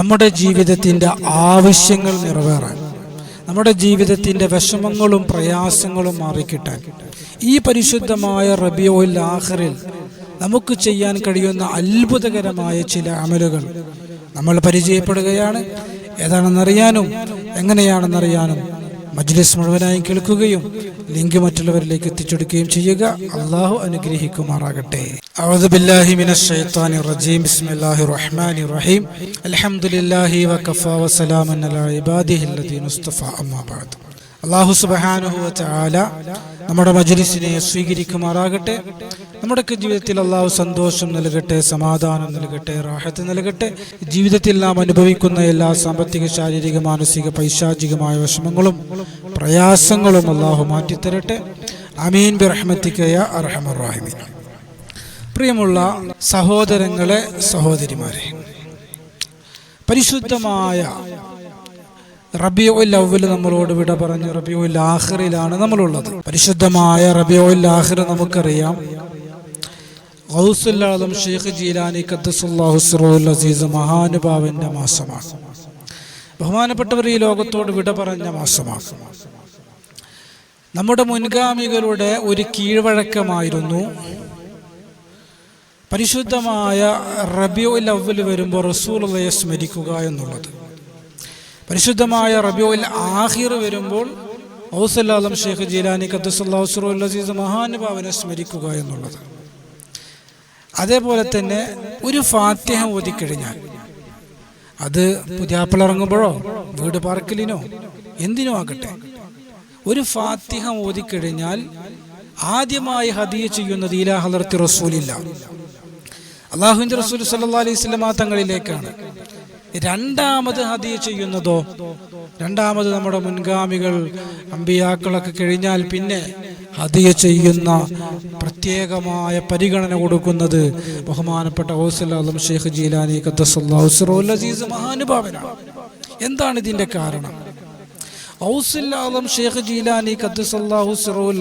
നമ്മുടെ ജീവിതത്തിന്റെ ആവശ്യങ്ങൾ നിറവേറാൻ നമ്മുടെ ജീവിതത്തിന്റെ വിഷമങ്ങളും പ്രയാസങ്ങളും മാറിക്കിട്ടാൻ ഈ പരിശുദ്ധമായ റബിയോൽ ലാഹറിൽ നമുക്ക് ചെയ്യാൻ കഴിയുന്ന അത്ഭുതകരമായ ചില അമലുകൾ നമ്മൾ പരിചയപ്പെടുകയാണ്. ഏതാണെന്നറിയാനും എങ്ങനെയാണെന്നറിയാനും മജ്ലിസ് മുഴുവനായും കേൾക്കുകയും ലിങ്ക് മറ്റുള്ളവരിലേക്ക് എത്തിച്ചെടുക്കുകയും ചെയ്യുക അള്ളാഹു അനുഗ്രഹിക്കുമാറാകട്ടെ أعوذ بالله من الشيطان الرجيم بسم الله الرحمن الرحيم الحمد لله وكفى وسلام على عباده الذين اصطفى أما بعد അള്ളാഹു സുബഹാനുഹു ചാല നമ്മുടെ മജലിസിനെ സ്വീകരിക്കുമാറാകട്ടെ. നമ്മുടെ ജീവിതത്തിൽ അള്ളാഹു സന്തോഷം നൽകട്ടെ സമാധാനം നൽകട്ടെ റാഹത്ത് നൽകട്ടെ. ജീവിതത്തിൽ നാം അനുഭവിക്കുന്ന എല്ലാ സാമ്പത്തിക ശാരീരിക മാനസിക പൈശാചികമായ വിഷമങ്ങളും പ്രയാസങ്ങളും അള്ളാഹു മാറ്റിത്തരട്ടെ. അമീൻ ബിറഹ്മത്തിക്കയ അർഹമറാഹിമീൻ പ്രിയമുള്ള സഹോദരങ്ങളെ സഹോദരിമാരെ പരിശുദ്ധമായ റബിയുൽ അവൽ നമ്മളോട് വിട പറഞ്ഞ് റബിയുൽ ആഖിറിലാണ് നമ്മളുള്ളത്. പരിശുദ്ധമായ റബിയുൽ ആഹിർ നമുക്കറിയാം ഗൗസുല്ലാദം ഷെയ്ഖ് ജീലാനി അസീസ് മഹാനുഭാവന്റെ മാസമാണ്. ബഹുമാനപ്പെട്ടവർ ഈ ലോകത്തോട് വിട പറഞ്ഞ മാസമാണ്. നമ്മുടെ മുൻഗാമികളുടെ ഒരു കീഴ്വഴക്കമായിരുന്നു പരിശുദ്ധമായ റബിയുൽ അവൽ വരുമ്പോൾ റസൂലയെ സ്മരിക്കുക എന്നുള്ളത്. പരിശുദ്ധമായ റബിയുൽ ആഹിർ വരുമ്പോൾ ഔസല്ലാദം ഷെയ്ഖ് ജീലാനി ഖദ്ദസുല്ലാഹുസുറുൽ അസീസ് മഹാനുഭാവനെ സ്മരിക്കുക എന്നുള്ളത്. അതേപോലെ തന്നെ ഒരു ഫാത്തിഹ ഓതിക്കഴിഞ്ഞാൽ അത് പുതിയാപ്പിളിറങ്ങുമ്പോഴോ വീട് പാർക്കലിനോ എന്തിനോ ആകട്ടെ ഒരു ഫാത്തിഹ ഓതിക്കഴിഞ്ഞാൽ ആദ്യമായി ഹദിയ ചെയ്യുന്നത് ഇലാഹലർത്തി റസൂലില്ല. അള്ളാഹുവിന്റെ റസൂൽ സല്ലാ അലൈഹി സ്വലമാ തങ്ങളിലേക്കാണ്. രണ്ടാമത് ഹദിയ ചെയ്യുന്നതോ രണ്ടാമത് നമ്മുടെ മുൻഗാമികൾ അമ്പിയാക്കളൊക്കെ കഴിഞ്ഞാൽ പിന്നെ ഹദിയ ചെയ്യുന്ന പ്രത്യേകമായ പരിഗണന കൊടുക്കുന്നത് ബഹുമാനപ്പെട്ട ഹൗസലാദം ഷെയ്ഖ് ജീലാനി അസീസ് മഹാനുഭാവനാണ്. എന്താണ് ഇതിന്റെ കാരണം? ഔസുല്ലാദം ഷെയ്ഖ് ജീലാനി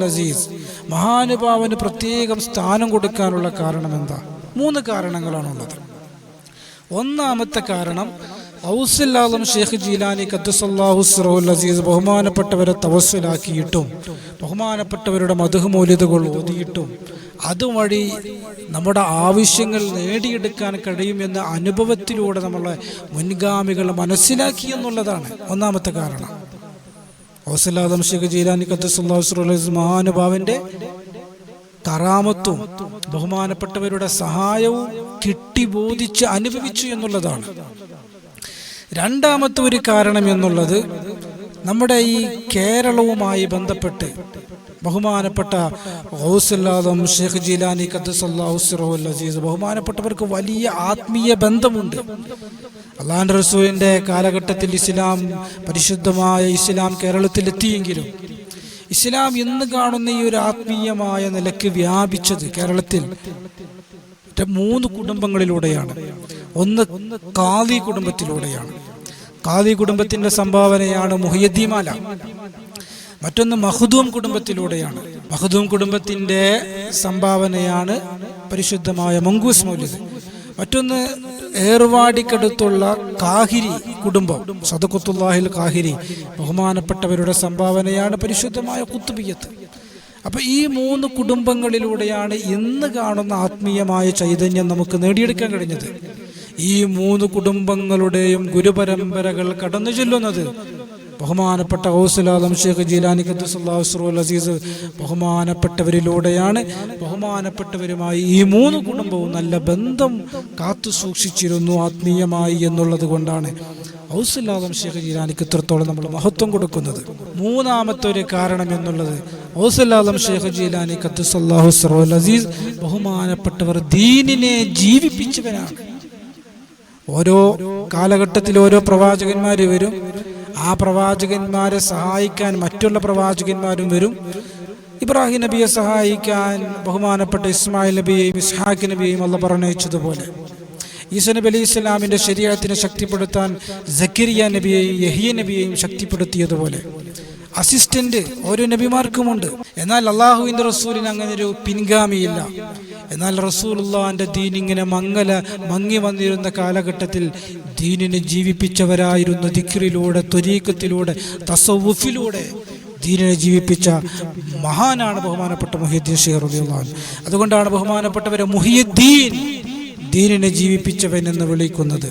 അസീസ് മഹാനുഭാവന് പ്രത്യേകം സ്ഥാനം കൊടുക്കാനുള്ള കാരണം എന്താ? മൂന്ന് കാരണങ്ങളാണുള്ളത്. ഒന്നാമത്തെ കാരണം ഔസുല്ലാദം ഷെയ്ഖ് ജീലാനി ഖദ്സല്ലാഹു സിറോൽ അസീസ് ബഹുമാനപ്പെട്ടവരെ തവസ്സിലാക്കിയിട്ടും ബഹുമാനപ്പെട്ടവരുടെ മധുഹമൂല്യതകൾ ഓതിയിട്ടും അതുവഴി നമ്മുടെ ആവശ്യങ്ങൾ നേടിയെടുക്കാൻ കഴിയുമെന്ന അനുഭവത്തിലൂടെ നമ്മളെ മുൻഗാമികൾ മനസ്സിലാക്കി എന്നുള്ളതാണ് ഒന്നാമത്തെ കാരണം. ഔസല്ലാദം ഷെയ്ഖ് ജീലാനി ഖദ്സല്ലാഹു സിറോൽ അസീസ് മഹാനുഭാവന്റെ കറാമത്തും ബഹുമാനപ്പെട്ടവരുടെ സഹായവും കിട്ടി ബോധിച്ച് അനുഭവിച്ചു എന്നുള്ളതാണ്. രണ്ടാമത്തെ ഒരു കാരണം എന്നുള്ളത് നമ്മുടെ ഈ കേരളവുമായി ബന്ധപ്പെട്ട് ബഹുമാനപ്പെട്ട ഹൗസല്ലാദം ഷെയ്ഖ് ജീലാനി ഖദ്സല്ലാഹുസിറോൽ അസീസ് ബഹുമാനപ്പെട്ടവർക്ക് വലിയ ആത്മീയ ബന്ധമുണ്ട്. അള്ളാൻ റസൂലിന്റെ കാലഘട്ടത്തിൽ ഇസ്ലാം പരിശുദ്ധമായ ഇസ്ലാം കേരളത്തിൽ എത്തിയെങ്കിലും ഇസ്ലാം ഇന്ന് കാണുന്ന ഈ ഒരു ആത്മീയമായ നിലയ്ക്ക് വ്യാപിച്ചത് കേരളത്തിൽ മൂന്ന് കുടുംബങ്ങളിലൂടെയാണ്. ഒന്ന് കാദി കുടുംബത്തിലൂടെയാണ്. കാദി കുടുംബത്തിന്റെ സംഭാവനയാണ് മുഹിയദ്ദീമാല മറ്റൊന്ന് മഹദൂം കുടുംബത്തിലൂടെയാണ്. മഹദൂം കുടുംബത്തിന്റെ സംഭാവനയാണ് പരിശുദ്ധമായ മങ്കൂസ് മൗലിദ്. മറ്റൊന്ന് ഏർവാടിക്കടുത്തുള്ള കാഹിരി കുടുംബം സദക്കുത്തുല്ലാഹിൽ കാഹിരി ബഹുമാനപ്പെട്ടവരുടെ സംഭാവനയാണ് പരിശുദ്ധമായ കുത്തുബിയത്ത് അപ്പൊ ഈ മൂന്ന് കുടുംബങ്ങളിലൂടെയാണ് ഇന്ന് കാണുന്ന ആത്മീയമായ ചൈതന്യം നമുക്ക് നേടിയെടുക്കാൻ കഴിഞ്ഞത്. ഈ മൂന്ന് കുടുംബങ്ങളുടെയും ഗുരുപരമ്പരകൾ കടന്നു ചെല്ലുന്നത് ബഹുമാനപ്പെട്ട ഹൗസുലാദം ഷേഖ് ജീലാനി ഖദ്സുൽ അസീസ് ബഹുമാനപ്പെട്ടവരിലൂടെയാണ് ബഹുമാനപ്പെട്ടവരുമായി ഈ മൂന്ന് കുടുംബവും നല്ല ബന്ധം കാത്തു സൂക്ഷിച്ചിരുന്നു ആത്മീയമായി എന്നുള്ളത് കൊണ്ടാണ് ഔസുല്ലാദം ഷേഖ് ജീലാനിക്ക് ഇത്രത്തോളം നമ്മൾ മഹത്വം കൊടുക്കുന്നത്. മൂന്നാമത്തെ ഒരു കാരണം എന്നുള്ളത് ഔസുല്ലാദം ഷേഖ് ജീലാനി ഖദ്സുല്ലാഹു സറോൽ അസീസ് ബഹുമാനപ്പെട്ടവർ ദീനിനെ ജീവിപ്പിച്ചവരാണ്. ഓരോ കാലഘട്ടത്തിൽ ഓരോ പ്രവാചകന്മാർ വരും. ആ പ്രവാചകന്മാരെ സഹായിക്കാൻ മറ്റുള്ള പ്രവാചകന്മാരും വരും. ഇബ്രാഹിം നബിയെ സഹായിക്കാൻ ബഹുമാനപ്പെട്ട ഇസ്മായിൽ നബിയെയും ഇസ്ഹാഖ് നബിയെയും അല്ല പറഞ്ഞതുപോലെ ഈസ നബി അലി ഇസ്ലാമിന്റെ ശരീരത്തിനെ ശക്തിപ്പെടുത്താൻ ജക്കരിയ നബിയെയും യഹിയ നബിയെയും ശക്തിപ്പെടുത്തിയതുപോലെ. അസിസ്റ്റന്റ് ഓരോ നബിമാർക്കുമുണ്ട്. എന്നാൽ അള്ളാഹുവിന്റെ റസൂലിന് അങ്ങനെ ഒരു പിൻഗാമിയില്ല. എന്നാൽ റസൂലുള്ളാന്റെ ദീൻ ഇങ്ങനെ മങ്ങല മങ്ങി വന്നിരുന്ന കാലഘട്ടത്തിൽ ദീനിനെ ജീവിപ്പിച്ചവരായിരുന്നു ദിക്റിലൂടെ ത്വരീക്കത്തിലൂടെ തസവുഫിലൂടെ ദീനിനെ ജീവിപ്പിച്ച മഹാനാണ് ബഹുമാനപ്പെട്ട മുഹിയുദ്ദീൻ ഷെയ്ഖ് അതുകൊണ്ടാണ് ബഹുമാനപ്പെട്ടവരെ മുഹിയുദ്ദീൻ ദീനിനെ ജീവിപ്പിച്ചവൻ എന്ന് വിളിക്കുന്നത്.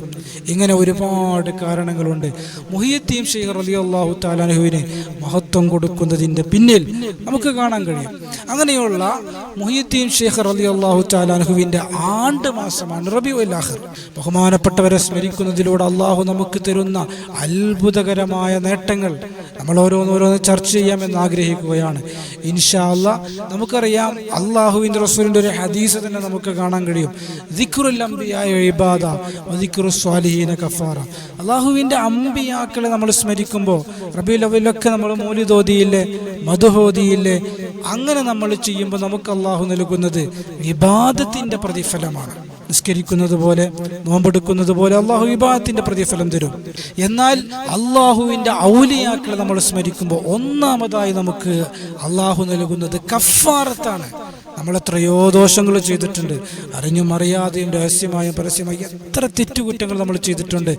ഇങ്ങനെ ഒരുപാട് കാരണങ്ങളുണ്ട്. മുഹിയത്തീം ഷെയ്ഖ് അള്ളാഹു താലാനുഹുവിന് മഹത്വം കൊടുക്കുന്നതിന്റെ പിന്നിൽ നമുക്ക് കാണാൻ കഴിയും. അങ്ങനെയുള്ള മുഹിയത്തീം ഷെയ്ഖ് അള്ളാഹു താലാനുഹുവിന്റെ ആണ്ട് മാസമാണ് റബി ഉല്ലാഹർ ബഹുമാനപ്പെട്ടവരെ സ്മരിക്കുന്നതിലൂടെ അള്ളാഹു നമുക്ക് തരുന്ന അത്ഭുതകരമായ നേട്ടങ്ങൾ നമ്മൾ ഓരോന്നോരോന്ന് ചർച്ച ചെയ്യാമെന്ന് ആഗ്രഹിക്കുകയാണ്. ഇൻഷാ അല്ല നമുക്കറിയാം അള്ളാഹുവിന്റെ റസൂലിന്റെ ഒരു ഹദീസ് തന്നെ നമുക്ക് കാണാൻ കഴിയും. ദിക്റുൽ അംബിയായ ഇബാദ ദിക്റു സ്വാലിഹീന കഫാറ. അള്ളാഹുവിന്റെ അമ്പിയാക്കളെ നമ്മൾ സ്മരിക്കുമ്പോൾ റബി ലവലൊക്കെ നമ്മൾ മൂലിതോതിയില്ലേ മധുഹോതിയില്ലേ അങ്ങനെ നമ്മൾ ചെയ്യുമ്പോൾ നമുക്ക് അള്ളാഹു നൽകുന്നത് വിവാദത്തിന്റെ പ്രതിഫലമാണ്. നിസ്കരിക്കുന്നത് പോലെ നോമ്പെടുക്കുന്നത് പോലെ അള്ളാഹു വിഭാഗത്തിന്റെ പ്രതിഫലം തരും. എന്നാൽ അള്ളാഹുവിന്റെ ഔലിയാക്കളെ നമ്മൾ സ്മരിക്കുമ്പോൾ ഒന്നാമതായി നമുക്ക് അള്ളാഹു നൽകുന്നത് കഫാറത്താണ്. നമ്മൾ എത്രയോ ദോഷങ്ങൾ ചെയ്തിട്ടുണ്ട്. അറിഞ്ഞും അറിയാതെയും രഹസ്യമായും പരസ്യമായും എത്ര തെറ്റുകുറ്റങ്ങൾ നമ്മൾ ചെയ്തിട്ടുണ്ട്.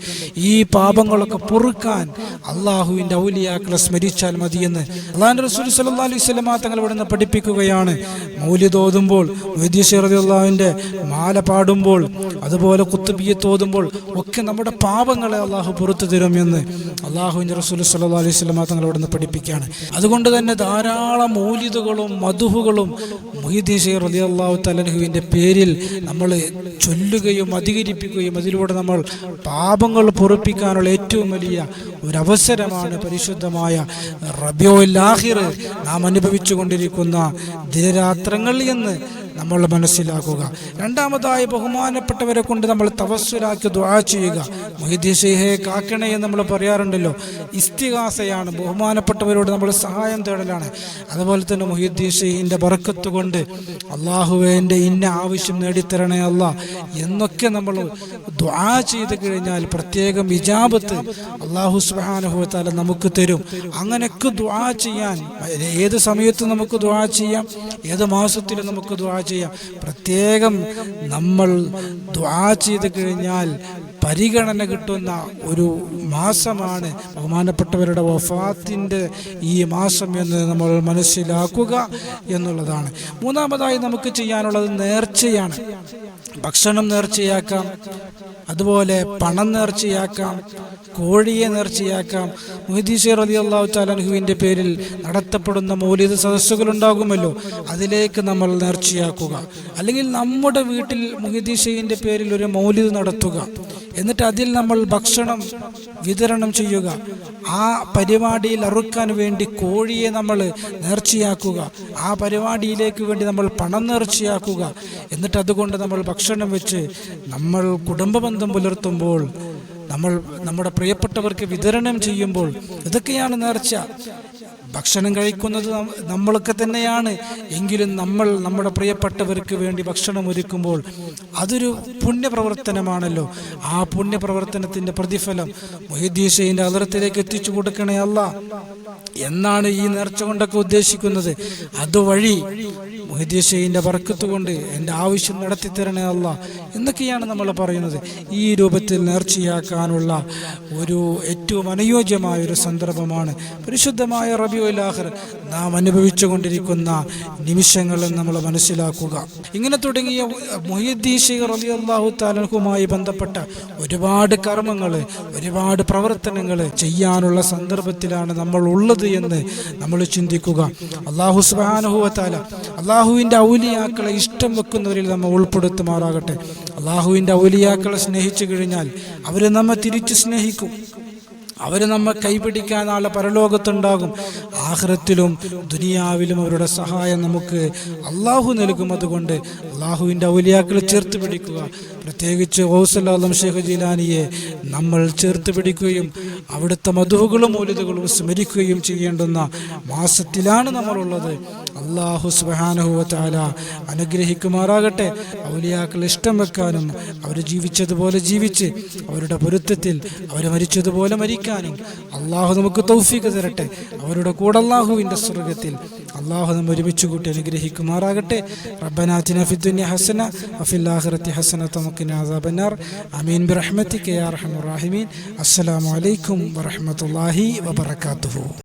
ഈ പാപങ്ങളൊക്കെ പൊറുക്കാൻ അള്ളാഹുവിന്റെ ഔലിയാക്കളെ സ്മരിച്ചാൽ മതിയെന്ന് അള്ളാഹു റസൂൽ സല്ലാ അലൈഹി സ്വലമാ തങ്ങൾ ഇവിടെ നിന്ന് പഠിപ്പിക്കുകയാണ് മൗല്യതോതുമ്പോൾ വൈദ്യശീറദിള്ളാഹിന്റെ മാല പാടുമ്പോൾ അതുപോലെ കുത്തുബിയെ തോതുമ്പോൾ ഒക്കെ നമ്മുടെ പാപങ്ങളെ അള്ളാഹു പുറത്തു എന്ന് അള്ളാഹുവിന്റെ റസൂൽ സല്ലാ അലൈഹി സ്വലമാ തങ്ങൾ ഇവിടെ നിന്ന് പഠിപ്പിക്കുകയാണ്. അതുകൊണ്ട് തന്നെ ധാരാളം മൗലിദുകളും മധുഹുകളും മൊഹീദ്ദീൻ ഷെയ്ഖ് റലി അള്ളാഹു പേരിൽ നമ്മൾ ചൊല്ലുകയും അധികരിപ്പിക്കുകയും അതിലൂടെ നമ്മൾ പാപങ്ങൾ പൊറുപ്പിക്കാനുള്ള ഏറ്റവും വലിയ ഒരവസരമാണ് പരിശുദ്ധമായ റബിയോല്ലാഹിർ നാം അനുഭവിച്ചു കൊണ്ടിരിക്കുന്ന ദിനരാത്രങ്ങൾ എന്ന് നമ്മൾ മനസ്സിലാക്കുക. രണ്ടാമതായി ബഹുമാനപ്പെട്ടവരെ കൊണ്ട് നമ്മൾ തപസ്സുരാക്കി ദുആ ചെയ്യുക. ഷെയ്ഖെ കാക്കണേ എന്ന് നമ്മൾ പറയാറുണ്ടല്ലോ. ഇസ്തിഹാസയാണ്. ബഹുമാനപ്പെട്ടവരോട് നമ്മൾ സഹായം തേടലാണ്. അതുപോലെ തന്നെ മൊഹിദ്ദീൻ പറക്കത്ത് കൊണ്ട് അള്ളാഹുവേന്റെ ഇന്ന ആവശ്യം നേടിത്തരണേ അല്ല എന്നൊക്കെ നമ്മൾ ദ്വാ ചെയ്ത് കഴിഞ്ഞാൽ പ്രത്യേകം ഇജാബത്ത് അള്ളാഹു സുബാനുഭവത്താല നമുക്ക് തരും. അങ്ങനെയൊക്കെ ദ്വാ ചെയ്യാൻ ഏത് സമയത്ത് നമുക്ക് ദ്വാ ചെയ്യാം. ഏത് മാസത്തിലും നമുക്ക് ദുആ ചെയ്യാം. പ്രത്യേകം നമ്മൾ ദ്വാ ചെയ്ത് കഴിഞ്ഞാൽ പരിഗണന കിട്ടുന്ന ഒരു മാസമാണ് ബഹുമാനപ്പെട്ടവരുടെ വഫാത്തിന്റെ ഈ മാസം എന്ന് നമ്മൾ മനസ്സിലാക്കുക എന്നുള്ളതാണ്. മൂന്നാമതായി നമുക്ക് ചെയ്യാനുള്ളത് നേർച്ചയാണ്. ഭക്ഷണം നേർച്ചയാക്കാം. അതുപോലെ പണം നേർച്ചയാക്കാം കോഴിയെ നേർച്ചയാക്കാം. മുഹദീഷർ അലി അള്ളാഹു താലൻഹുവിന്റെ പേരിൽ നടത്തപ്പെടുന്ന മൗലിക സദസ്സുകൾ ഉണ്ടാകുമല്ലോ അതിലേക്ക് നമ്മൾ നേർച്ചയാക്കുക. അല്ലെങ്കിൽ നമ്മുടെ വീട്ടിൽ മുഹദീഷയുടെ പേരിൽ ഒരു മൗലിക നടത്തുക. എന്നിട്ട് അതിൽ നമ്മൾ ഭക്ഷണം വിതരണം ചെയ്യുക. ആ പരിപാടിയിൽ അറുക്കാൻ വേണ്ടി കോഴിയെ നമ്മൾ നേർച്ചയാക്കുക. ആ പരിപാടിയിലേക്ക് വേണ്ടി നമ്മൾ പണം നേർച്ചയാക്കുക. എന്നിട്ട് അതുകൊണ്ട് നമ്മൾ ഭക്ഷണം വെച്ച് നമ്മൾ കുടുംബബന്ധം പുലർത്തുമ്പോൾ നമ്മൾ നമ്മുടെ പ്രിയപ്പെട്ടവർക്ക് വിതരണം ചെയ്യുമ്പോൾ ഇതൊക്കെയാണ് നേർച്ച. ഭക്ഷണം കഴിക്കുന്നത് നമ്മളൊക്കെ തന്നെയാണ്. എങ്കിലും നമ്മൾ നമ്മുടെ പ്രിയപ്പെട്ടവർക്ക് വേണ്ടി ഭക്ഷണം ഒരുക്കുമ്പോൾ അതൊരു പുണ്യപ്രവർത്തനമാണല്ലോ. ആ പുണ്യപ്രവർത്തനത്തിന്റെ പ്രതിഫലം മൊഹീദ്ദീഷയുടെ അതിർത്തിലേക്ക് എത്തിച്ചു കൊടുക്കണേ അല്ല. എന്നാണ് ഈ നേർച്ച കൊണ്ടൊക്കെ ഉദ്ദേശിക്കുന്നത്. അതുവഴി മൊഹീദ്ദീഷയുടെ വർക്കത്ത് കൊണ്ട് എന്റെ ആവശ്യം നടത്തി തരണേ അല്ല. എന്നൊക്കെയാണ് നമ്മൾ പറയുന്നത്. ഈ രൂപത്തിൽ നേർച്ചയാക്കാനുള്ള ഒരു ഏറ്റവും അനുയോജ്യമായ ഒരു സന്ദർഭമാണ്. പരിശുദ്ധമായ റബിയുലാഹർ നാം അനുഭവിച്ചു കൊണ്ടിരിക്കുന്ന നിമിഷങ്ങൾ നമ്മൾ മനസ്സിലാക്കുക. ഇങ്ങനെ തുടങ്ങിയ മൊഹീദ്ദീഷി റബി അള്ളാഹു താലഹുമായി ബന്ധപ്പെട്ട ഒരുപാട് കർമ്മങ്ങൾ ഒരുപാട് പ്രവർത്തനങ്ങൾ ചെയ്യാനുള്ള സന്ദർഭത്തിലാണ് നമ്മൾ ഉള്ളത് എന്ന് നമ്മൾ ചിന്തിക്കുക. അള്ളാഹു സുബാനുഹുവത്താല അള്ളാഹുവിന്റെ ഔലിയാക്കളെ ഇഷ്ടം വെക്കുന്നവരിൽ നമ്മൾ ഉൾപ്പെടുത്തുമാറാകട്ടെ. അള്ളാഹുവിന്റെ ഔലിയാക്കളെ സ്നേഹിച്ചു കഴിഞ്ഞാൽ അവർ നമ്മെ തിരിച്ചു സ്നേഹിക്കും. അവർ നമ്മെ കൈപിടിക്കാൻ നാളെ പരലോകത്തുണ്ടാകും. ആഹ്റത്തിലും ദുനിയാവിലും അവരുടെ സഹായം നമുക്ക് അള്ളാഹു നൽകും. അതുകൊണ്ട് അള്ളാഹുവിന്റെ ഔലിയാക്കളെ ചേർത്ത് പിടിക്കുക. പ്രത്യേകിച്ച് ഓസലാലം ഷേഖ് ജീലാനിയെ നമ്മൾ ചേർത്ത് പിടിക്കുകയും അവിടുത്തെ മധുവുകളും മൂലിതകളും സ്മരിക്കുകയും ചെയ്യേണ്ടുന്ന മാസത്തിലാണ് നമ്മളുള്ളത്. അള്ളാഹു സുബാനഹുവല അനുഗ്രഹിക്കുമാറാകട്ടെ. ഔലിയാക്കൾ ഇഷ്ടം വെക്കാനും അവർ ജീവിച്ചതുപോലെ ജീവിച്ച് അവരുടെ പൊരുത്തത്തിൽ അവർ മരിച്ചതുപോലെ മരിക്കാൻ മരിക്കാനും അള്ളാഹു നമുക്ക് തൗഫീക്ക് തരട്ടെ. അവരുടെ കൂടെ അള്ളാഹുവിന്റെ സ്വർഗത്തിൽ അള്ളാഹു നമ്മൾ ഒരുമിച്ച് കൂട്ടി അനുഗ്രഹിക്കുമാറാകട്ടെ. റബ്ബനാത്തിന ഫിദ്ദുന്യ ഹസന വഫിൽ ഹസന തമക്കിന ആസാബന്നാർ അമീൻ ബിറഹ്മത്തിക യാ അർഹമർ റാഹിമീൻ. അസ്സലാമു അലൈക്കും വറഹ്മത്തുള്ളാഹി വബറകാതുഹു